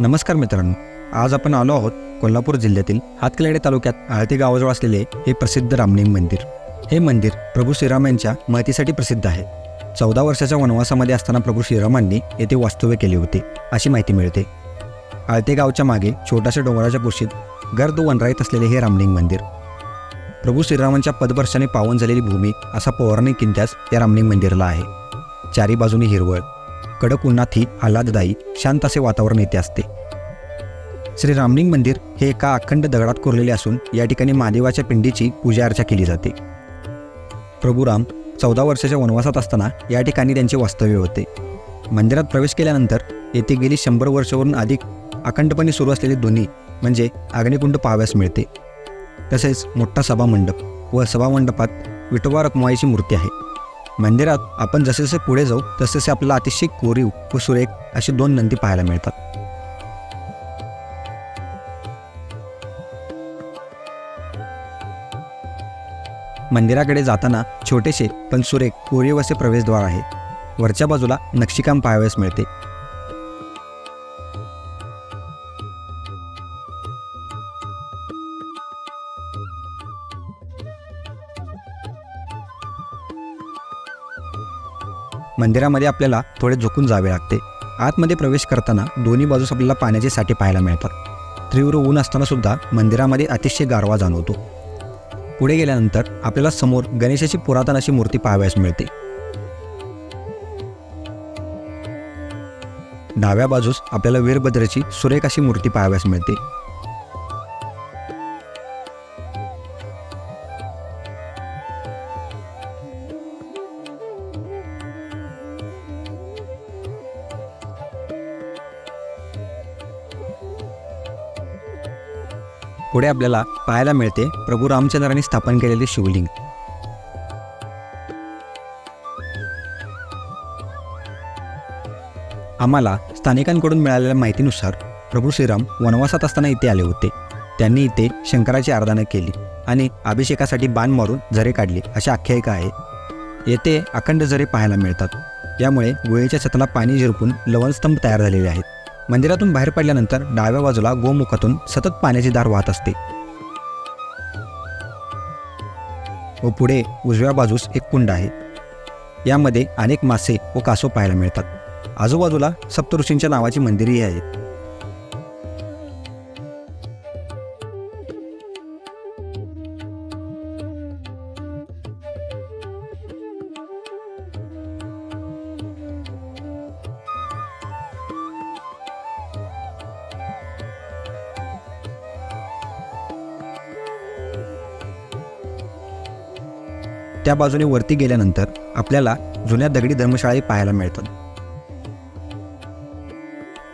नमस्कार मित्रांनो आज आपण आलो आहोत कोल्हापूर जिल्ह्यातील हातकलेडे तालुक्यात आळती गावाजवळ असलेले हे प्रसिद्ध रामलिंग मंदिर. हे मंदिर प्रभू श्रीराम यांच्या महतीसाठी प्रसिद्ध आहे. चौदा वर्षाच्या वनवासामध्ये असताना प्रभू श्रीरामांनी येथे वास्तव्य केले होते अशी माहिती मिळते. आळते गावच्या मागे छोट्याशा डोंगराच्या कुशीत गर्द वनराईत असलेले हे रामलिंग मंदिर. प्रभू श्रीरामांच्या पदवर्षाने पावन झालेली भूमी असा पौराणिक किंत्यास या रामलिंग मंदिराला आहे. चारी बाजूने हिरवळ कडक उन्हातही आल्हाददायी शांत असे वातावरण येथे असते. श्री रामलिंग मंदिर हे एका अखंड दगडात कोरलेले असून या ठिकाणी महादेवाच्या पिंडीची पूजा अर्चा केली जाते. प्रभू राम चौदा वर्षाच्या वनवासात असताना या ठिकाणी त्यांचे वास्तव्य होते. मंदिरात प्रवेश केल्यानंतर येथे गेली शंभर वर्षावरून अधिक अखंडपणे सुरू असलेली ध्वनी म्हणजे अग्निकुंड पाहाव्यास मिळते. तसेच मोठा सभामंडप व सभामंडपात विठोबा रखुमाईची मूर्ती आहे. मंदिरात आपण जसे जसे पुढे जाऊ तसे तसे आपल्याला अतिशय कोरीव व सुरेख अशी दोन नंदी पाहायला मिळतात. मंदिराकडे जाताना छोटेसे पण सुरेख कोरीव असे प्रवेशद्वार आहे. वरच्या बाजूला नक्षीकाम पाहावयास मिळते. मंदिरामध्ये आपल्याला थोडे झोकून जावे लागते. आतमध्ये प्रवेश करताना दोन्ही बाजूस आपल्याला पाण्याचे साठे पाहायला मिळतात. तीव्र ऊन असताना सुद्धा मंदिरामध्ये अतिशय गारवा जाणवतो. पुढे गेल्यानंतर आपल्याला समोर गणेशाची पुरातन अशी मूर्ती पाहावयास मिळते. डाव्या बाजूस आपल्याला वीरभद्राची सुरेख अशी मूर्ती पाहावयास मिळते. पुढे आपल्याला पाहायला मिळते प्रभू रामचंद्रांनी स्थापन केलेले शिवलिंग. आम्हाला स्थानिकांकडून मिळालेल्या माहितीनुसार प्रभू श्रीराम वनवासात असताना इथे आले होते. त्यांनी इथे शंकराची आराधना केली आणि अभिषेकासाठी बाण मारून झरे काढले अशी आख्यायिका आहे येथे अखंड झरे पाहायला मिळतात. यामुळे गुळेच्या छताला पाणी झिरपून लवणस्तंभ तयार झालेले आहेत. मंदिरातून बाहेर पडल्यानंतर डाव्या बाजूला गोमुखातून सतत पाण्याची धार वाहत असते. व पुढे उजव्या बाजूस एक कुंड आहे. यामध्ये अनेक मासे व कासव पाहायला मिळतात. आजूबाजूला सप्तऋषींच्या नावाची मंदिरेही आहेत. त्या बाजूने वरती गेल्यानंतर आपल्याला जुन्या दगडी धर्मशाळाही पाहायला मिळतात.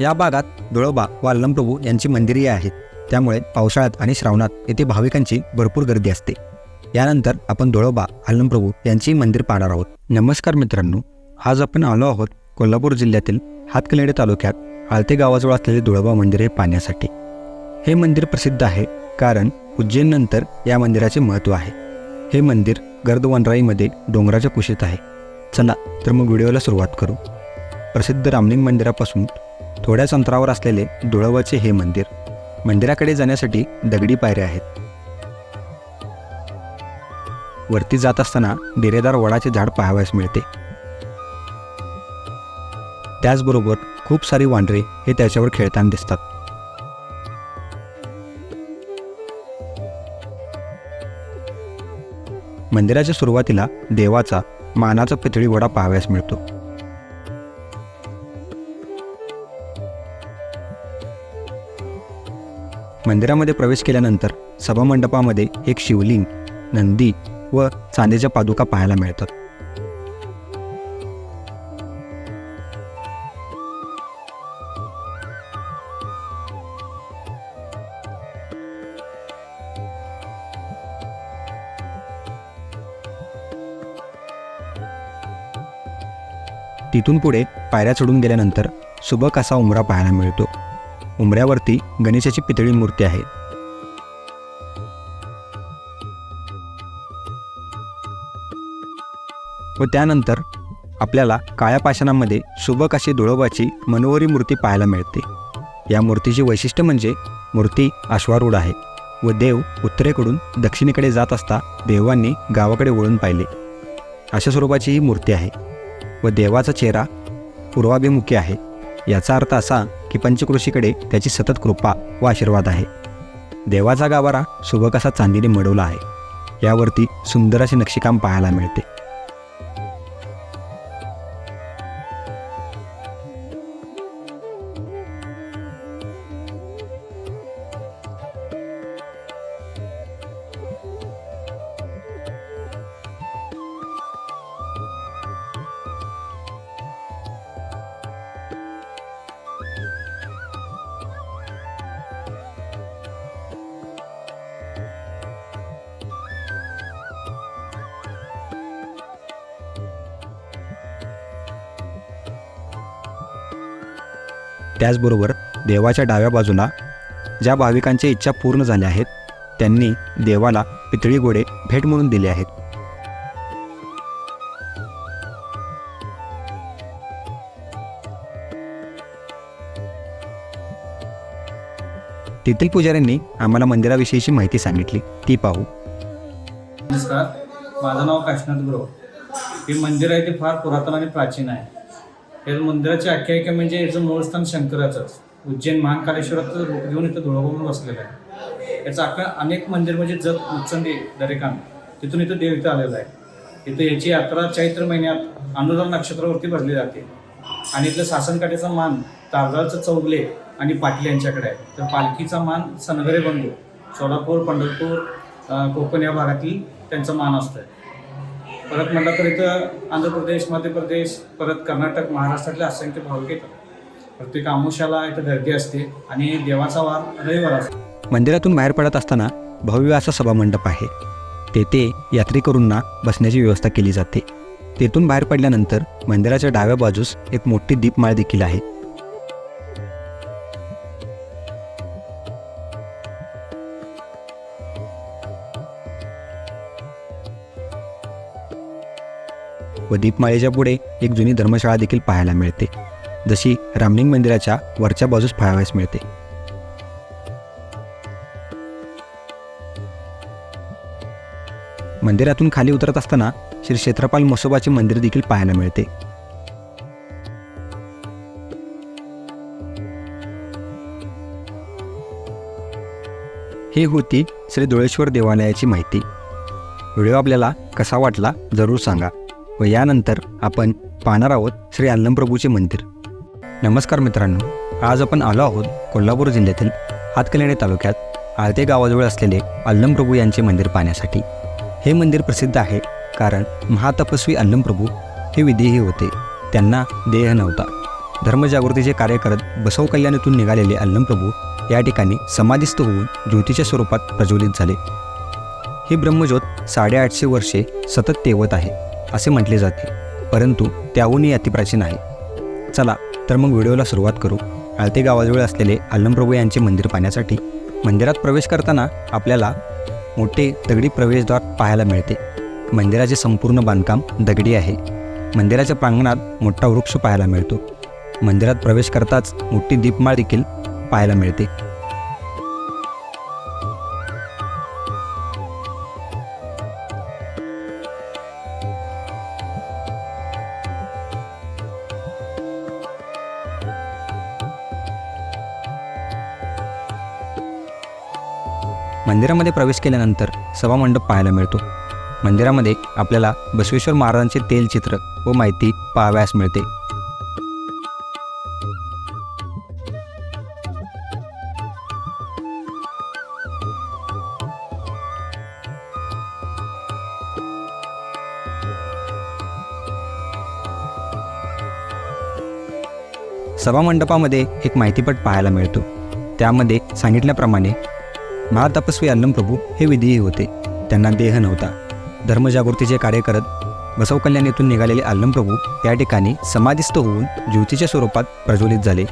या भागात डोळोबा व अल्लमप्रभू यांची मंदिरे आहेत. त्यामुळे पावसाळ्यात आणि श्रावणात येथे भाविकांची भरपूर गर्दी असते. यानंतर आपण डोळोबा अल्लमप्रभू यांचेही मंदिर पाहणार आहोत. नमस्कार मित्रांनो आज आपण आलो आहोत कोल्हापूर जिल्ह्यातील हातकलेडे तालुक्यात आळते गावाजवळ असलेले डोळोबा मंदिर हे पाहण्यासाठी. हे मंदिर प्रसिद्ध आहे कारण उज्जैननंतर या मंदिराचे महत्त्व आहे. हे मंदिर गर्दवनराईमध्ये डोंगराच्या कुशीत आहे. चला तर मग व्हिडिओला सुरुवात करू. प्रसिद्ध रामलिंग मंदिरापासून थोड्याच अंतरावर असलेले दुळवाचे हे मंदिर मंदिराकडे जाण्यासाठी दगडी पायऱ्या आहेत. वरती जात असताना डेरेदार वडाचे झाड पाहावयास मिळते. त्याचबरोबर खूप सारी वांढरे हे त्याच्यावर खेळताना दिसतात. मंदिराच्या सुरुवातीला देवाचा मानाचा पितळी घोडा पाहावयास मिळतो. मंदिरामध्ये प्रवेश केल्यानंतर सभामंडपामध्ये एक शिवलिंग नंदी व चांदीच्या पादुका पाहायला मिळतात. तिथून पुढे पायऱ्या चढून गेल्यानंतर सुबक असा उमरा पाहायला मिळतो. उमऱ्यावरती गणेशाची पितळी मूर्ती आहे. व त्यानंतर आपल्याला काळ्या पाषाणामध्ये सुबक अशी धुळोबाची मनोहरी मूर्ती पाहायला मिळते. या मूर्तीची वैशिष्ट्य म्हणजे मूर्ती अश्वारूढ आहे व देव उत्तरेकडून दक्षिणेकडे जात असता देवांनी गावाकडे वळून पाहिले. अशा स्वरूपाची ही मूर्ती आहे. व देवाचा चेहरा पूर्वाभिमुखी आहे. याचा अर्थ असा की पंचकृषीकडे त्याची सतत कृपा व आशीर्वाद आहे. देवाचा गावारा सुबक असा चांदीने मडवला आहे. यावरती सुंदर असे नक्षीकाम पाहायला मिळते. त्याचबरोबर देवाच्या डाव्या बाजूला ज्या भाविकांच्या इच्छा पूर्ण झाल्या आहेत त्यांनी देवाला पितळी गोडे भेट म्हणून दिले आहेत. तेथील पुजाऱ्यांनी आम्हाला मंदिराविषयीची माहिती सांगितली. ती पाहू. नमस्कार. माझं नाव काशनाथ गुरव हे मंदिर आहे ते फार पुरातन आणि प्राचीन आहे. या मंदिराची आख्यायिका म्हणजे याचं मूळ स्थान शंकराचंच. उज्जैन महाकालेश्वराचं रूप घेऊन इथं धुळाबून बसलेलं आहे. याचं अख्खा अनेक मंदिर म्हणजे जत मुचंदी दरेकान तिथून इथं देव इथं आलेलं आहे. इथं याची यात्रा चैत्र महिन्यात अनुराग नक्षत्रावरती भरली जाते. आणि इथलं शासनकाठीचा मान तारदाळचं चौगले आणि पाटील यांच्याकडे आहे. तर पालखीचा मान सनगरे बंधू सोलापूर पंढरपूर कोकण या भागातील त्यांचा मान असतोय. परत म्हटलं तर इथं आंध्र प्रदेश मध्य प्रदेश परत कर्नाटक महाराष्ट्रातले असंख्य भाविक येतात. प्रत्येक आमुष्याला इथं गर्दी असते आणि देवाचा वार रविवार असतो. मंदिरातून बाहेर पडत असताना भव्य असा सभामंडप आहे. तेथे यात्रेकरूंना बसण्याची व्यवस्था केली जाते. तेथून बाहेर पडल्यानंतर मंदिराच्या डाव्या बाजूस एक मोठी दीपमाळ देखील आहे. व दीपमाळेच्या पुढे एक जुनी धर्मशाळा देखील पाहायला मिळते जशी रामलिंग मंदिराच्या वरच्या बाजूस पाहावयास मिळते. मंदिरातून खाली उतरत असताना श्री क्षेत्रपाल मसोबाचे मंदिर देखील पाहायला मिळते. ही होती श्री धुळेश्वर देवालयाची माहिती. व्हिडिओ आपल्याला कसा वाटला जरूर सांगा. व यानंतर आपण पाहणार आहोत श्री अल्लमप्रभूचे मंदिर. नमस्कार मित्रांनो आज आपण आलो आहोत कोल्हापूर जिल्ह्यातील हातकलेणे तालुक्यात आळते गावाजवळ असलेले अल्लमप्रभू यांचे मंदिर पाहण्यासाठी. हे मंदिर प्रसिद्ध आहे कारण महातपस्वी अल्लमप्रभू हे विधेही होते. त्यांना देह नव्हता. धर्मजागृतीचे कार्य करत बसव कल्याणातून निघालेले अल्लमप्रभू या ठिकाणी समाधीस्थ होऊन ज्योतीच्या स्वरूपात प्रज्वलित झाले. ही ब्रह्मज्योत साडेआठशे वर्षे सतत तेवत आहे. असे म्हटले जाते. परंतु त्याहूनही अतिप्राचीन आहे. चला तर मग व्हिडिओला सुरुवात करू. आळते गावाजवळ असलेले आल्लमप्रभू यांचे मंदिर पाहण्यासाठी. मंदिरात प्रवेश करताना आपल्याला मोठे दगडी प्रवेशद्वार पाहायला मिळते. मंदिराचे संपूर्ण बांधकाम दगडी आहे. मंदिराच्या प्रांगणात मोठा वृक्ष पाहायला मिळतो. मंदिरात प्रवेश करताच मोठी दीपमाळ देखील पाहायला मिळते. मंदिरामध्ये प्रवेश केल्यानंतर सभामंडप पाहायला मिळतो. मंदिरामध्ये आपल्याला बसवेश्वर महाराजांचे तेलचित्र व माहिती पाहाव्यास मिळते. सभामंडपामध्ये एक माहितीपट पाहायला मिळतो. त्यामध्ये सांगितल्याप्रमाणे महातपस्वी अल्लमप्रभू हे विधेयी होते. त्यांना देह नव्हता. धर्मजागृतीचे कार्य करत बसव कल्याण येथून निघालेले अल्लमप्रभू या ठिकाणी समाधिस्थ होऊन ज्योतीच्या स्वरूपात प्रज्वलित झाले.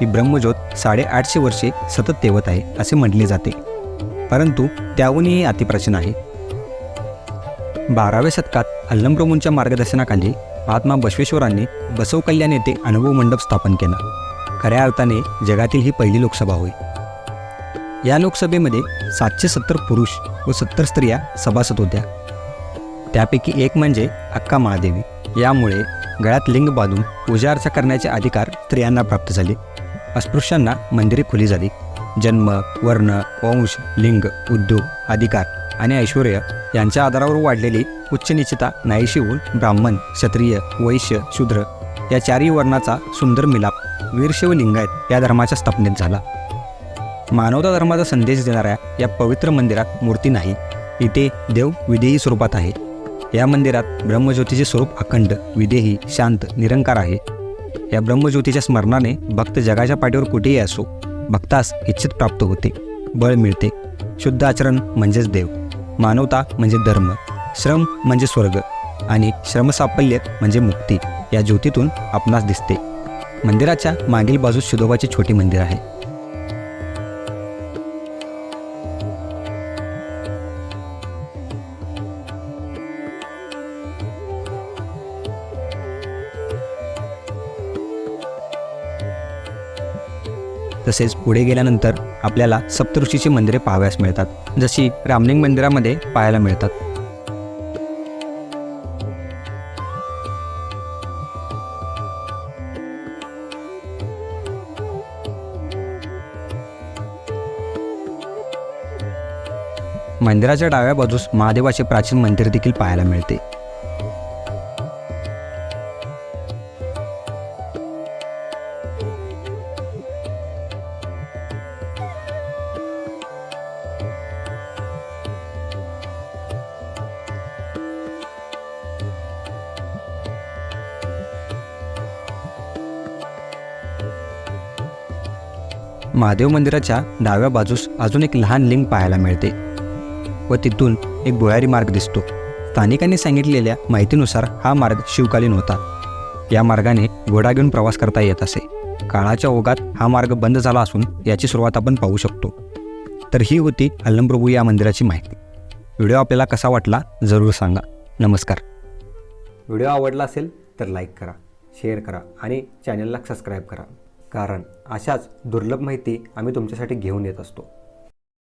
ही ब्रह्मज्योत साडेआठशे वर्षे सतत तेवत आहे असे म्हटले जाते. परंतु त्याहूनही अतिप्राचीन आहे. बाराव्या शतकात अल्लमप्रभूंच्या मार्गदर्शनाखाली महात्मा बसवेश्वरांनी बसव कल्याण येथे अनुभव मंडप स्थापन केला. खऱ्या अर्थाने जगातील ही पहिली लोकसभा होईल या लोकसभेमध्ये सातशे सत्तर पुरुष व सत्तर स्त्रिया सभासद होत्या. त्यापैकी एक म्हणजे अक्का महादेवी. यामुळे गळ्यात लिंग बांधून पूजा अर्चा करण्याचे अधिकार स्त्रियांना प्राप्त झाले. अस्पृश्यांना मंदिरे खुली झाली. जन्म वर्ण वंश लिंग उद्योग अधिकार आणि ऐश्वर यांच्या आधारावर वाढलेली उच्च निश्चिता नाहीशी होऊन ब्राह्मण क्षत्रिय वैश्य शूद्र या चारही वर्णाचा सुंदर मिलाप वीरशैव लिंगायत या धर्माच्या स्थापनेत झाला. मानवता धर्माचा संदेश देणाऱ्या या पवित्र मंदिरात मूर्ती नाही. इथे देव विदेही स्वरूपात आहे. या मंदिरात ब्रह्मज्योतीचे स्वरूप अखंड विदेही शांत निरंकार आहे. या ब्रह्मज्योतीच्या स्मरणाने भक्त जगाच्या पाठीवर कुठेही असो भक्तास इच्छित प्राप्त होते बळ मिळते. शुद्ध आचरण म्हणजेच देव. मानवता म्हणजे धर्म. श्रम म्हणजे स्वर्ग. आणि श्रमसाफल्य म्हणजे मुक्ती. या ज्योतीतून आपणास दिसते. मंदिराच्या मागील बाजूस शिदोबाचे छोटे मंदिर आहे. तसेच पुढे गेल्यानंतर आपल्याला सप्तऋषीची मंदिरे पाहाव्यास मिळतात जशी रामलिंग मंदिरामध्ये पाहायला मिळतात. मंदिराच्या डाव्या बाजूस महादेवाचे प्राचीन मंदिर देखील पाहायला मिळते. महादेव मंदिराच्या डाव्या बाजूस अजून एक लहान लिंग पाहायला मिळते व तिथून एक भुयारी मार्ग दिसतो. स्थानिकांनी सांगितलेल्या माहितीनुसार हा मार्ग शिवकालीन होता. या मार्गाने घोडा घेऊन प्रवास करता येत असे. काळाच्या ओघात हा मार्ग बंद झाला असून याची सुरुवात आपण पाहू शकतो. तर ही होती अल्लमप्रभू या मंदिराची माहिती. व्हिडिओ आपल्याला कसा वाटला जरूर सांगा. नमस्कार. व्हिडिओ आवडला असेल तर लाईक करा शेअर करा आणि चॅनलला सबस्क्राईब करा. कारण अशाच दुर्लभ माहिती आम्ही तुमच्यासाठी घेऊन येत असतो.